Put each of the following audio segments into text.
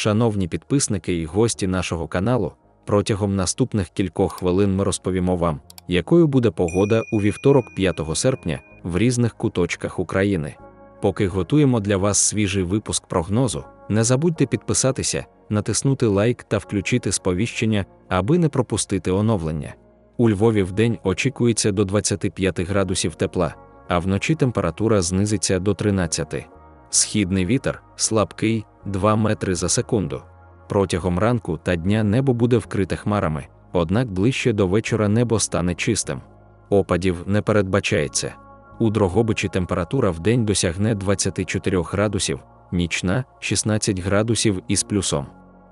Шановні підписники і гості нашого каналу, протягом наступних кількох хвилин ми розповімо вам, якою буде погода у вівторок 5 серпня в різних куточках України. Поки готуємо для вас свіжий випуск прогнозу, не забудьте підписатися, натиснути лайк та включити сповіщення, аби не пропустити оновлення. У Львові в день очікується до 25 градусів тепла, а вночі температура знизиться до 13. Східний вітер слабкий 2 метри за секунду. Протягом ранку та дня небо буде вкрите хмарами, однак ближче до вечора небо стане чистим. Опадів не передбачається. У Дрогобичі температура в день досягне 24 градусів, нічна 16 градусів із плюсом.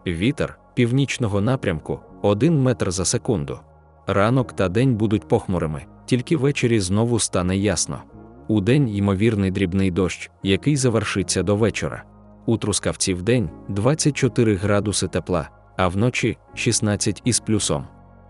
Вітер північного напрямку 1 метр за секунду. Ранок та день будуть похмурими, тільки ввечері знову стане ясно. У день ймовірний дрібний дощ, який завершиться до вечора. У трускавці в день 24 градуси тепла, а вночі 16 із плюсом.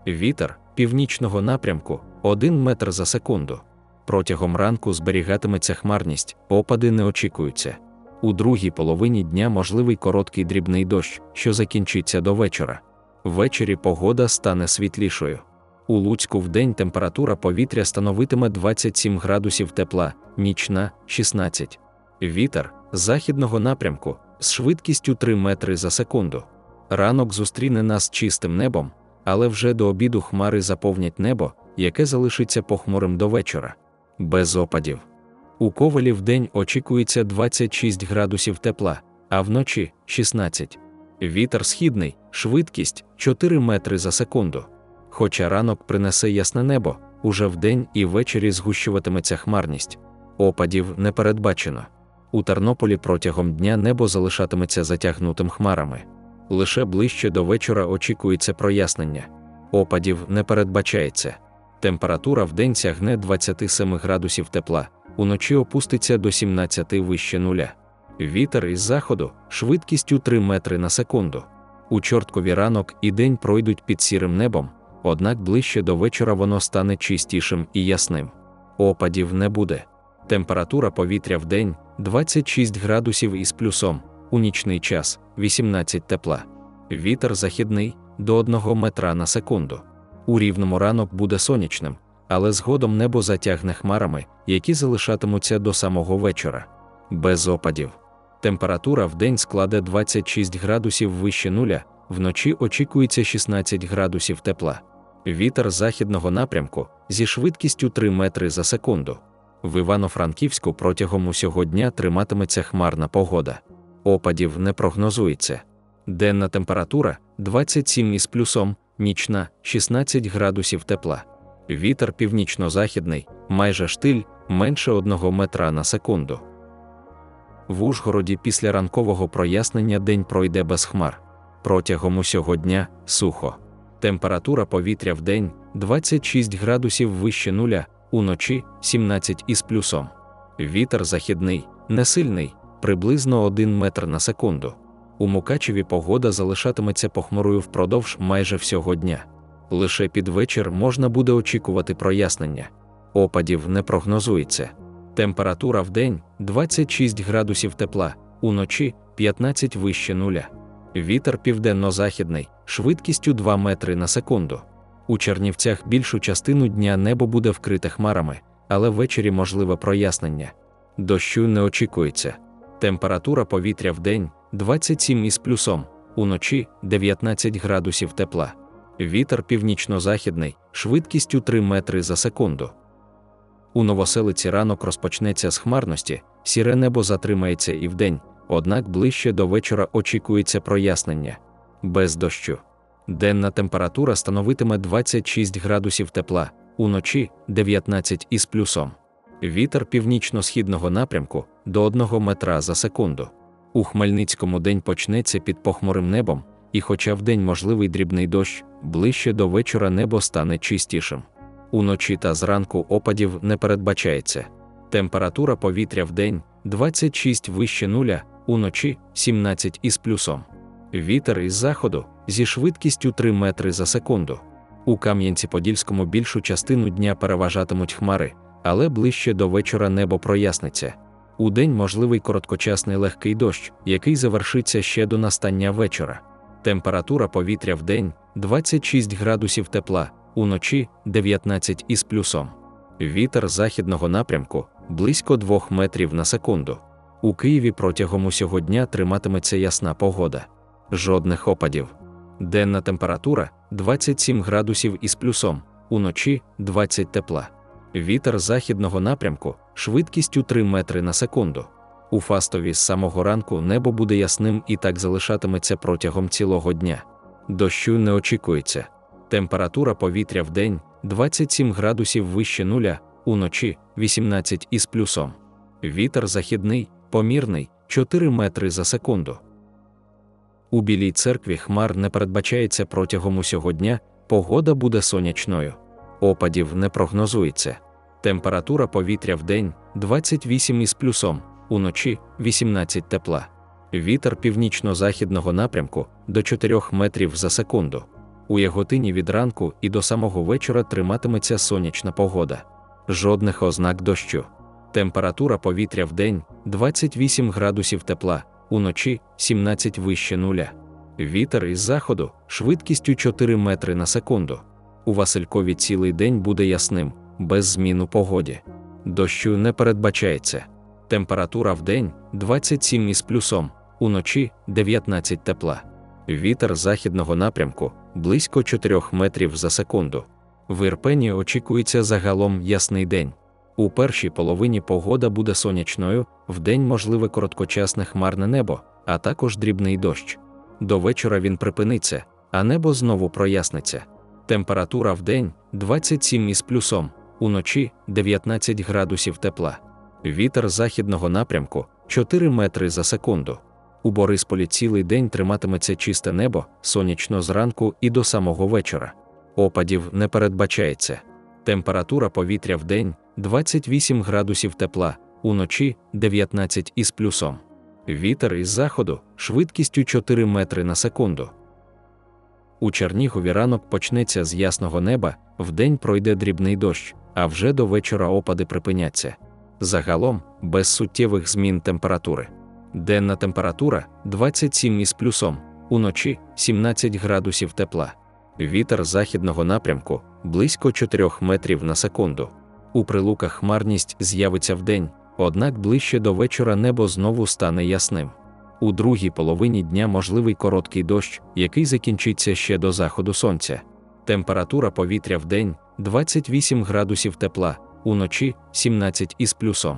Вітер північного напрямку 1 метр за секунду. Протягом ранку зберігатиметься хмарність, опади не очікуються. У другій половині дня можливий короткий дрібний дощ, що закінчиться до вечора. Ввечері погода стане світлішою. У Луцьку вдень температура повітря становитиме 27 градусів тепла, нічна 16. Вітер західного напрямку з швидкістю 3 метри за секунду. Ранок зустріне нас чистим небом, але вже до обіду хмари заповнять небо, яке залишиться похмурим до вечора. Без опадів. У ковалі вдень очікується 26 градусів тепла, а вночі 16. Вітер східний, швидкість 4 метри за секунду. Хоча ранок принесе ясне небо, уже вдень і ввечері згущуватиметься хмарність. Опадів не передбачено. У Тернополі протягом дня небо залишатиметься затягнутим хмарами. Лише ближче до вечора очікується прояснення. Опадів не передбачається. Температура в день сягне 27 градусів тепла, уночі опуститься до 17 вище нуля. Вітер із заходу швидкістю 3 метри на секунду. У чорткові ранок і день пройдуть під сірим небом, однак ближче до вечора воно стане чистішим і ясним. Опадів не буде. Температура повітря в день 26 градусів із плюсом, у нічний час 18 тепла. Вітер західний до 1 метра на секунду. У рівному ранок буде сонячним, але згодом небо затягне хмарами, які залишатимуться до самого вечора. Без опадів. Температура в день складе 26 градусів вище нуля, вночі очікується 16 градусів тепла. Вітер західного напрямку зі швидкістю 3 метри за секунду. В Івано-Франківську протягом усього дня триматиметься хмарна погода. Опадів не прогнозується. Денна температура 27 із плюсом, нічна 16 градусів тепла. Вітер північно-західний, майже штиль, менше 1 метра на секунду. В Ужгороді після ранкового прояснення день пройде без хмар. Протягом усього дня сухо. Температура повітря в день 26 градусів вище нуля, уночі 17 із плюсом. Вітер західний, несильний, приблизно 1 метр на секунду. У Мукачеві погода залишатиметься похмурою впродовж майже всього дня. Лише під вечір можна буде очікувати прояснення. Опадів не прогнозується. Температура в день 26 градусів тепла, уночі 15 вище нуля. Вітер південно-західний, швидкістю 2 метри на секунду. У Чернівцях більшу частину дня небо буде вкрите хмарами, але ввечері можливе прояснення. Дощу не очікується. Температура повітря в день 27 із плюсом, уночі 19 градусів тепла. Вітер північно-західний, швидкістю 3 метри за секунду. У новоселиці ранок розпочнеться з хмарності, сіре небо затримається і вдень, однак ближче до вечора очікується прояснення. Без дощу. Денна температура становитиме 26 градусів тепла, уночі 19 із плюсом. Вітер північно-східного напрямку до 1 метра за секунду. У Хмельницькому день почнеться під похмурим небом, і, хоча вдень можливий дрібний дощ, ближче до вечора небо стане чистішим. Уночі та зранку опадів не передбачається. Температура повітря в день 26 вище нуля, уночі 17 із плюсом. Вітер із заходу зі швидкістю 3 метри за секунду. У Кам'янці-Подільському більшу частину дня переважатимуть хмари, але ближче до вечора небо проясниться. Удень можливий короткочасний легкий дощ, який завершиться ще до настання вечора. Температура повітря в день 26 градусів тепла, уночі 19 із плюсом. Вітер західного напрямку близько 2 метрів на секунду. У Києві протягом усього дня триматиметься ясна погода. Жодних опадів. Денна температура 27 градусів із плюсом, уночі 20 тепла. Вітер західного напрямку швидкістю 3 метри на секунду. У Фастові з самого ранку небо буде ясним і так залишатиметься протягом цілого дня. Дощу не очікується. Температура повітря в день 27 градусів вище нуля, уночі 18 із плюсом. Вітер західний, помірний 4 метри за секунду. У Білій церкві хмар не передбачається протягом усього дня, погода буде сонячною. Опадів не прогнозується. Температура повітря в день 28 із плюсом, уночі 18 тепла. Вітер північно-західного напрямку до 4 метрів за секунду. У Яготині від ранку і до самого вечора триматиметься сонячна погода. Жодних ознак дощу. Температура повітря в день 28 градусів тепла, уночі 17 вище нуля. Вітер із заходу швидкістю 4 метри на секунду. У Василькові цілий день буде ясним, без змін у погоді. Дощу не передбачається. Температура в день 27 із плюсом, уночі 19 тепла. Вітер західного напрямку близько 4 метрів за секунду. В Ірпені очікується загалом ясний день. У першій половині погода буде сонячною, вдень можливе короткочасне хмарне небо, а також дрібний дощ. До вечора він припиниться, а небо знову проясниться. Температура в день 27 із плюсом, уночі 19 градусів тепла. Вітер західного напрямку 4 метри за секунду. У Борисполі цілий день триматиметься чисте небо, сонячно зранку і до самого вечора. Опадів не передбачається. Температура повітря в день 28 градусів тепла, уночі 19 із плюсом. Вітер із заходу швидкістю 4 метри на секунду. У Чернігові ранок почнеться з ясного неба, вдень пройде дрібний дощ, а вже до вечора опади припиняться. Загалом без суттєвих змін температури. Денна температура 27 із плюсом, уночі 17 градусів тепла. Вітер західного напрямку близько 4 метрів на секунду. У прилуках хмарність з'явиться вдень, однак ближче до вечора небо знову стане ясним. У другій половині дня можливий короткий дощ, який закінчиться ще до заходу сонця. Температура повітря в день 28 градусів тепла, уночі 17 із плюсом.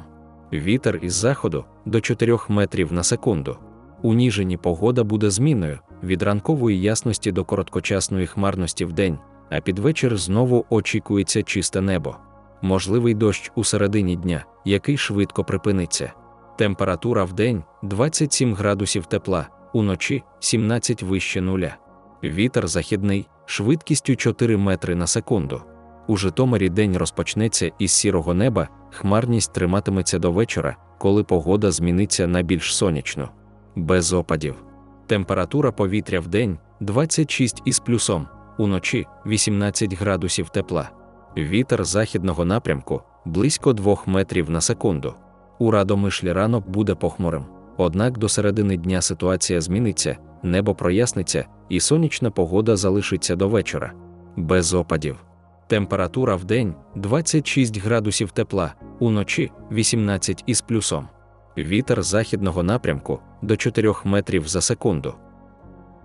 Вітер із заходу до 4 метрів на секунду. У Ніжині погода буде змінною від ранкової ясності до короткочасної хмарності в день, а під вечір знову очікується чисте небо. Можливий дощ у середині дня, який швидко припиниться. Температура в день 27 градусів тепла, уночі 17 вище нуля. Вітер західний, швидкістю 4 метри на секунду. У Житомирі день розпочнеться із сірого неба, хмарність триматиметься до вечора, коли погода зміниться на більш сонячну. Без опадів. Температура повітря в день 26 із плюсом, уночі 18 градусів тепла. Вітер західного напрямку близько 2 метрів на секунду. У Радомишлі ранок буде похмурим. Однак до середини дня ситуація зміниться, небо проясниться, і сонячна погода залишиться до вечора. Без опадів. Температура в день 26 градусів тепла, уночі 18 із плюсом. Вітер західного напрямку до 4 метрів за секунду.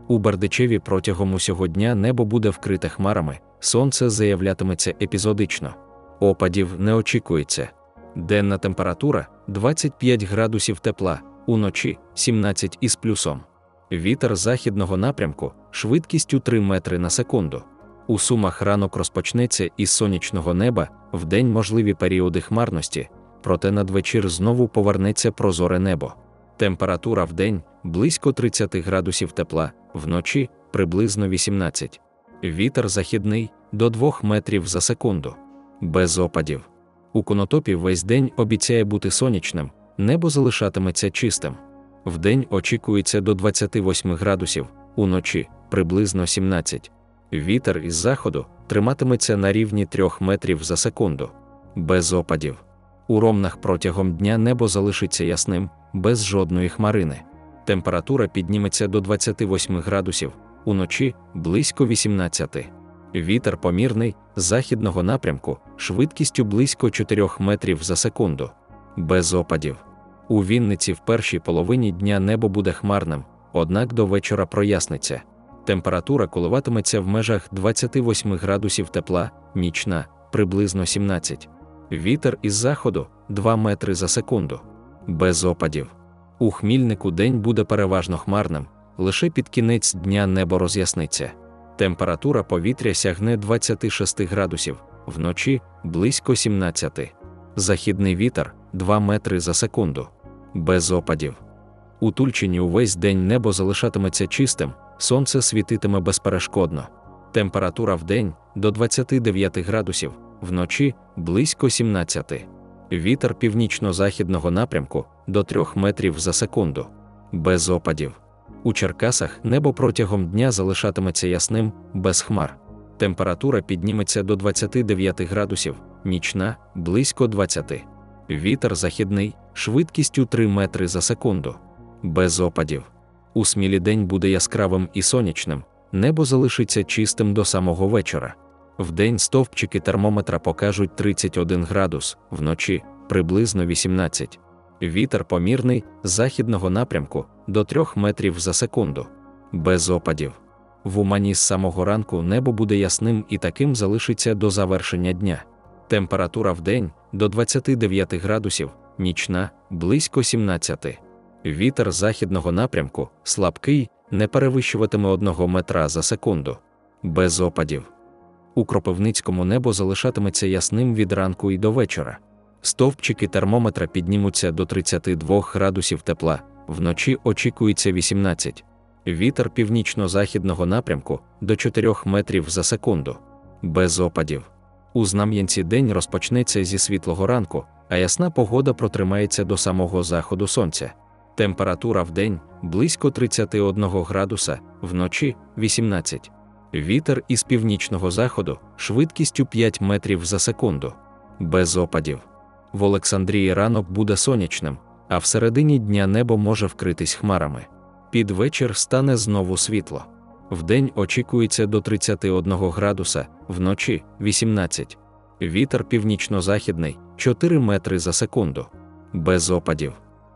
У Бердичеві протягом усього дня небо буде вкрите хмарами, сонце заявлятиметься епізодично. Опадів не очікується. Денна температура 25 градусів тепла, уночі 17 із плюсом. Вітер західного напрямку швидкістю 3 метри на секунду. У сумах ранок розпочнеться із сонячного неба, вдень можливі періоди хмарності, проте надвечір знову повернеться прозоре небо. Температура в день близько 30 градусів тепла, вночі приблизно 18. Вітер західний до 2 метрів за секунду. Без опадів. У конотопі весь день обіцяє бути сонячним, небо залишатиметься чистим. Вдень очікується до 28 градусів, уночі приблизно 17. Вітер із заходу триматиметься на рівні 3 метрів за секунду. Без опадів. У ромнах протягом дня небо залишиться ясним, без жодної хмарини. Температура підніметься до 28 градусів, уночі близько 18. Вітер помірний з західного напрямку, швидкістю близько 4 метрів за секунду. Без опадів. У Вінниці в першій половині дня небо буде хмарним, однак до вечора проясниться. Температура коливатиметься в межах 28 градусів тепла, нічна, приблизно 17. Вітер із заходу 2 метри за секунду. Без опадів. У хмільнику день буде переважно хмарним, лише під кінець дня небо роз'ясниться. Температура повітря сягне 26 градусів, вночі близько 17. Західний вітер 2 метри за секунду. Без опадів. У Тульчині увесь день небо залишатиметься чистим, сонце світитиме безперешкодно. Температура в день до 29 градусів, вночі близько 17. Вітер північно-західного напрямку до 3 метрів за секунду. Без опадів. У Черкасах небо протягом дня залишатиметься ясним, без хмар. Температура підніметься до 29 градусів, нічна близько 20. Вітер західний, швидкістю 3 метри за секунду. Без опадів. У смілі день буде яскравим і сонячним, небо залишиться чистим до самого вечора. Вдень стовпчики термометра покажуть 31 градус, вночі приблизно 18. Вітер помірний з західного напрямку до 3 метрів за секунду. Без опадів. В Умані з самого ранку небо буде ясним і таким залишиться до завершення дня. Температура в день до 29 градусів, нічна близько 17. Вітер західного напрямку слабкий, не перевищуватиме 1 метра за секунду. Без опадів. У Кропивницькому небо залишатиметься ясним від ранку і до вечора. Стовпчики термометра піднімуться до 32 градусів тепла, вночі очікується 18. Вітер північно-західного напрямку до 4 метрів за секунду. Без опадів. У Знам'янці день розпочнеться зі світлого ранку, а ясна погода протримається до самого заходу сонця. Температура в день близько 31 градуса, вночі 18. Вітер із північного заходу швидкістю 5 метрів за секунду. Без опадів. В Олександрії ранок буде сонячним, а всередині дня небо може вкритись хмарами. Під вечір стане знову світло. Вдень очікується до 31 градуса, вночі 18. Вітер північно-західний 4 метри за секунду. Без опадів.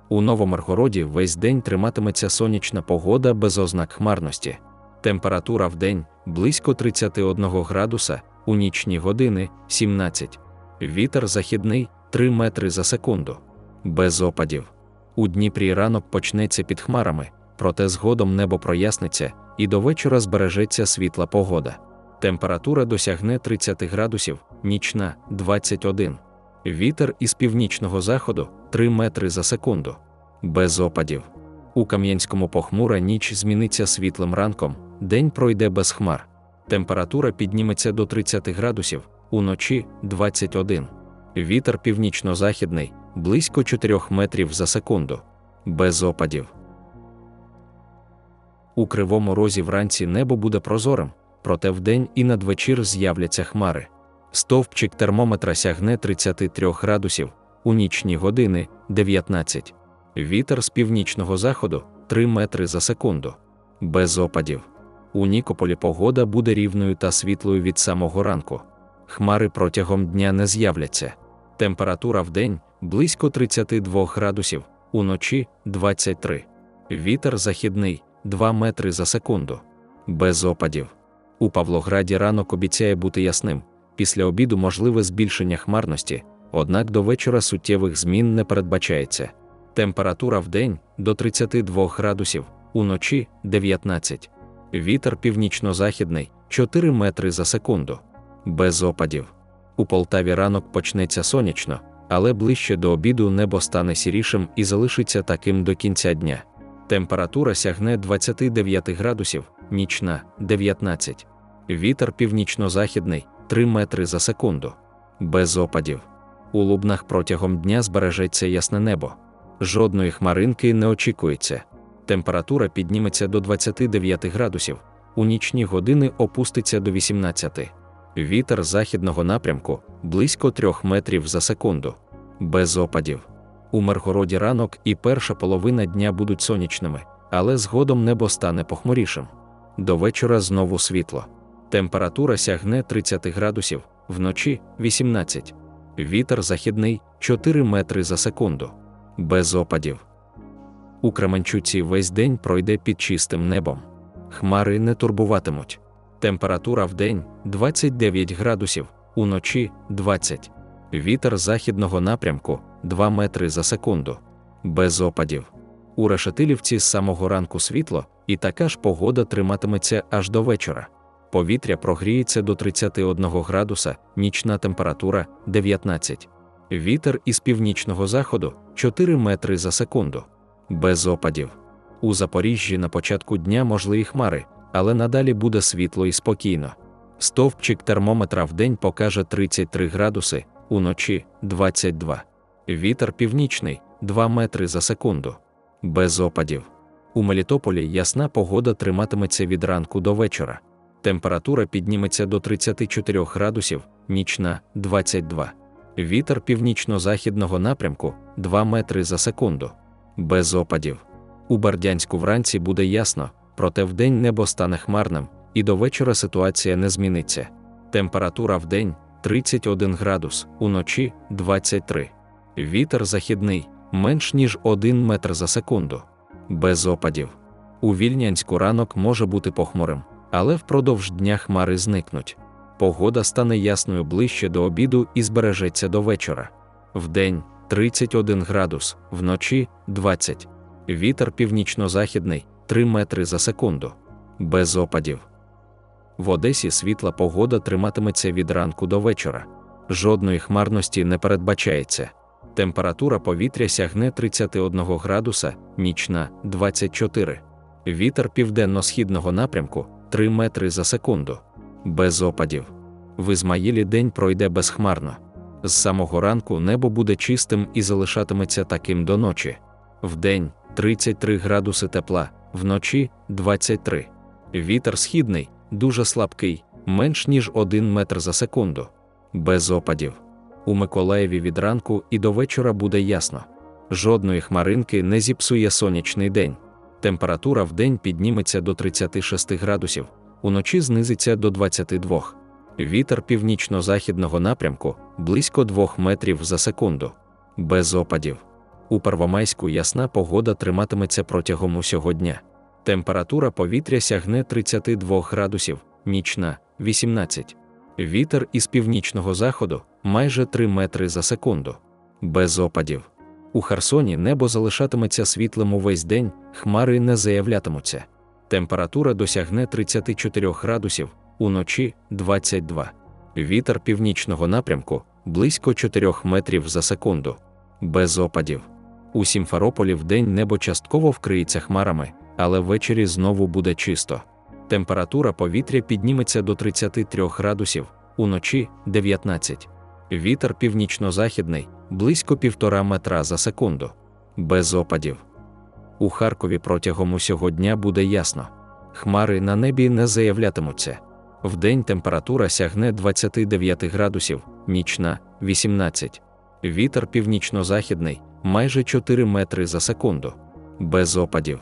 У Новомаргороді весь день триматиметься сонячна погода без ознак хмарності. Температура в день близько 31 градуса, у нічні години 17. Вітер західний 3 метри за секунду. Без опадів. У Дніпрі ранок почнеться під хмарами, проте згодом небо проясниться і до вечора збережеться світла погода. Температура досягне 30 градусів, нічна 21. Вітер із північного заходу 3 метри за секунду. Без опадів. У Кам'янському похмура ніч зміниться світлим ранком, день пройде без хмар. Температура підніметься до 30 градусів, уночі 21. Вітер північно-західний близько 4 метрів за секунду. Без опадів. У кривому розі вранці небо буде прозорим, проте вдень і надвечір з'являться хмари. Стовпчик термометра сягне 33 градусів, у нічні години 19. Вітер з північного заходу 3 метри за секунду. Без опадів. У Нікополі погода буде рівною та світлою від самого ранку. Хмари протягом дня не з'являться. Температура в день близько 32 градусів, уночі 23. Вітер західний 2 метри за секунду. Без опадів. У Павлограді ранок обіцяє бути ясним. Після обіду можливе збільшення хмарності, однак до вечора суттєвих змін не передбачається. Температура в день до 32 градусів, уночі 19. Вітер північно-західний 4 метри за секунду. Без опадів. У Полтаві ранок почнеться сонячно, але ближче до обіду небо стане сірішим і залишиться таким до кінця дня. Температура сягне 29 градусів, нічна 19. Вітер північно-західний 3 метри за секунду. Без опадів. У лубнах протягом дня збережеться ясне небо. Жодної хмаринки не очікується. Температура підніметься до 29 градусів, у нічні години опуститься до 18. Вітер західного напрямку близько 3 метрів за секунду. без опадів. У Миргороді ранок і перша половина дня будуть сонячними, але згодом небо стане похмурішим. До вечора знову світло. Температура сягне 30 градусів, вночі 18. Вітер західний 4 метри за секунду. Без опадів. У Кременчуці весь день пройде під чистим небом. Хмари не турбуватимуть. Температура в день 29 градусів, уночі 20. Вітер західного напрямку 2 метри за секунду. Без опадів. У Решетилівці з самого ранку світло, і така ж погода триматиметься аж до вечора. Повітря прогріється до 31 градуса, нічна температура 19. Вітер із північного заходу 4 метри за секунду. Без опадів. У Запоріжжі на початку дня можливі хмари, але надалі буде світло і спокійно. Стовпчик термометра в день покаже 33 градуси, уночі 22. Вітер північний 2 метри за секунду. Без опадів. У Мелітополі ясна погода триматиметься від ранку до вечора. Температура підніметься до 34 градусів, нічна 22. Вітер північно-західного напрямку 2 метри за секунду. Без опадів. У Бердянську вранці буде ясно, проте вдень небо стане хмарним, і до вечора ситуація не зміниться. Температура в день 31 градус, уночі 23. Вітер західний менш ніж 1 метр за секунду. Без опадів. У Вільнянську ранок може бути похмурим, але впродовж дня хмари зникнуть. Погода стане ясною ближче до обіду і збережеться до вечора. Вдень 31 градус, вночі 20. Вітер північно-західний 3 метри за секунду. Без опадів. В Одесі світла погода триматиметься від ранку до вечора. Жодної хмарності не передбачається. Температура повітря сягне 31 градуса, нічна 24. Вітер південно-східного напрямку 3 метри за секунду. Без опадів. В Ізмаїлі день пройде безхмарно. З самого ранку небо буде чистим і залишатиметься таким до ночі. Вдень 33 градуси тепла, вночі 23. Вітер східний, дуже слабкий, менш ніж 1 метр за секунду. Без опадів. У Миколаєві від ранку і до вечора буде ясно. Жодної хмаринки не зіпсує сонячний день. Температура в день підніметься до 36 градусів, уночі знизиться до 22. Вітер північно-західного напрямку близько 2 метрів за секунду. Без опадів. У Первомайську ясна погода триматиметься протягом усього дня. Температура повітря сягне 32 градусів, нічна 18. Вітер із північного заходу майже 3 метри за секунду. Без опадів. У Херсоні небо залишатиметься світлим увесь день, хмари не заявлятимуться. Температура досягне 34 градусів, уночі 22. Вітер північного напрямку близько 4 метрів за секунду. Без опадів. У Сімферополі вдень небо частково вкриється хмарами, але ввечері знову буде чисто. Температура повітря підніметься до 33 градусів, уночі 19. Вітер північно-західний близько півтора метра за секунду. Без опадів. У Харкові протягом усього дня буде ясно. Хмари на небі не заявлятимуться. Вдень температура сягне 29 градусів, нічна 18. Вітер північно-західний майже 4 метри за секунду. Без опадів.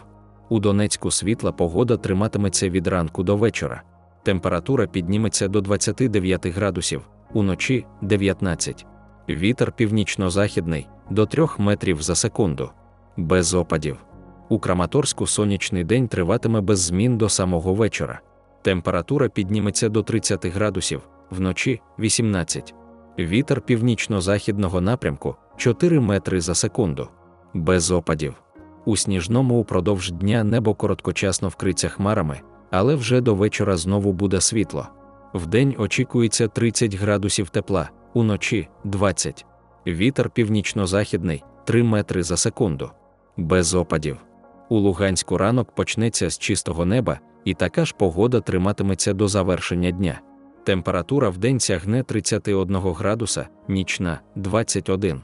У Донецьку світла погода триматиметься від ранку до вечора. Температура підніметься до 29 градусів, уночі 19. Вітер північно-західний до 3 метрів за секунду. Без опадів. У Краматорську сонячний день триватиме без змін до самого вечора. Температура підніметься до 30 градусів, вночі 18. Вітер північно-західного напрямку 4 метри за секунду. Без опадів. У сніжному упродовж дня небо короткочасно вкриться хмарами, але вже до вечора знову буде світло. Вдень очікується 30 градусів тепла, уночі 20. Вітер північно-західний 3 метри за секунду. Без опадів. У Луганську ранок почнеться з чистого неба, і така ж погода триматиметься до завершення дня. Температура в день сягне 31 градуса, нічна 21.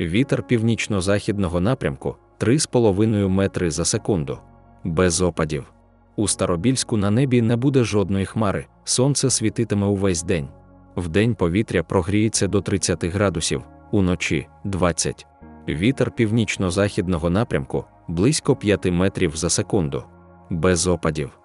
Вітер північно-західного напрямку 3,5 метри за секунду. Без опадів. У Старобільську на небі не буде жодної хмари, сонце світитиме увесь день. Вдень повітря прогріється до 30 градусів, уночі 20. Вітер північно-західного напрямку близько 5 метрів за секунду. Без опадів.